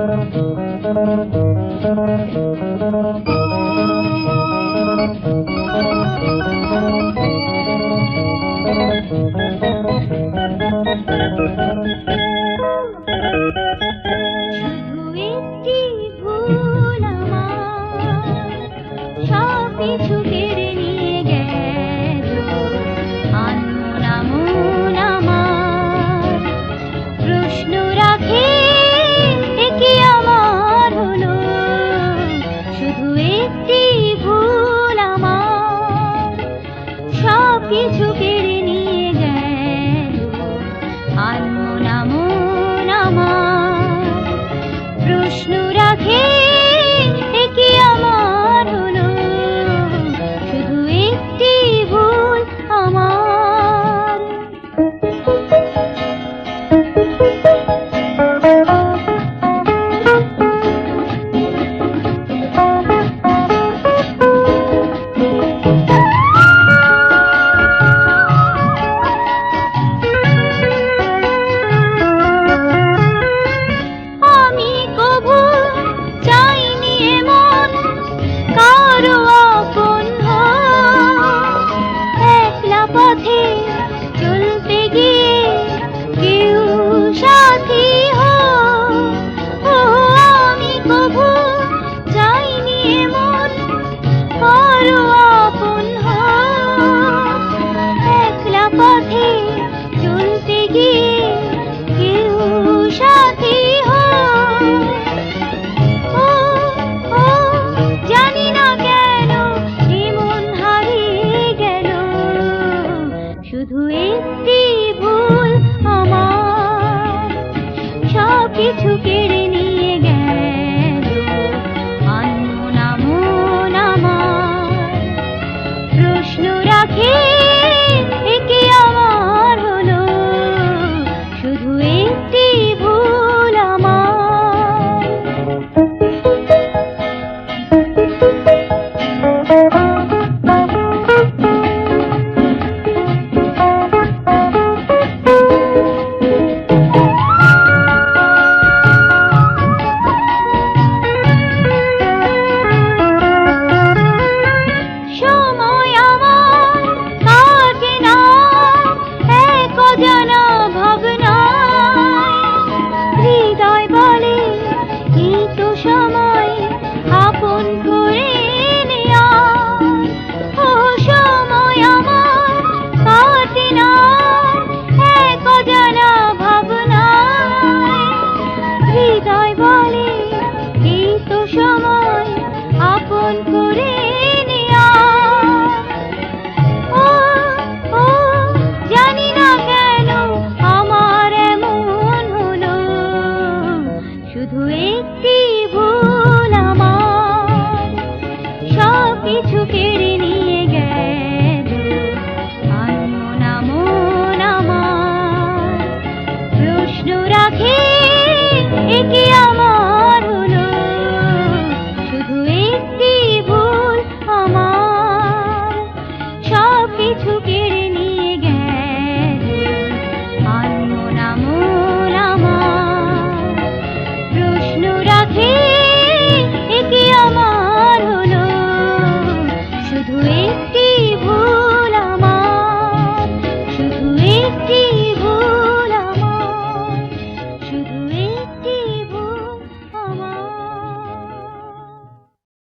Thank you. কিছু কেড়ে নিয়ে গেল। আনমোন আমার প্রশ্ন রাখে পথে চলতে গিয়ে কেউ সাথী জানি না কেন এমন হারিয়ে গেল। শুধু একটি ভুল আমার। কেড়ে Big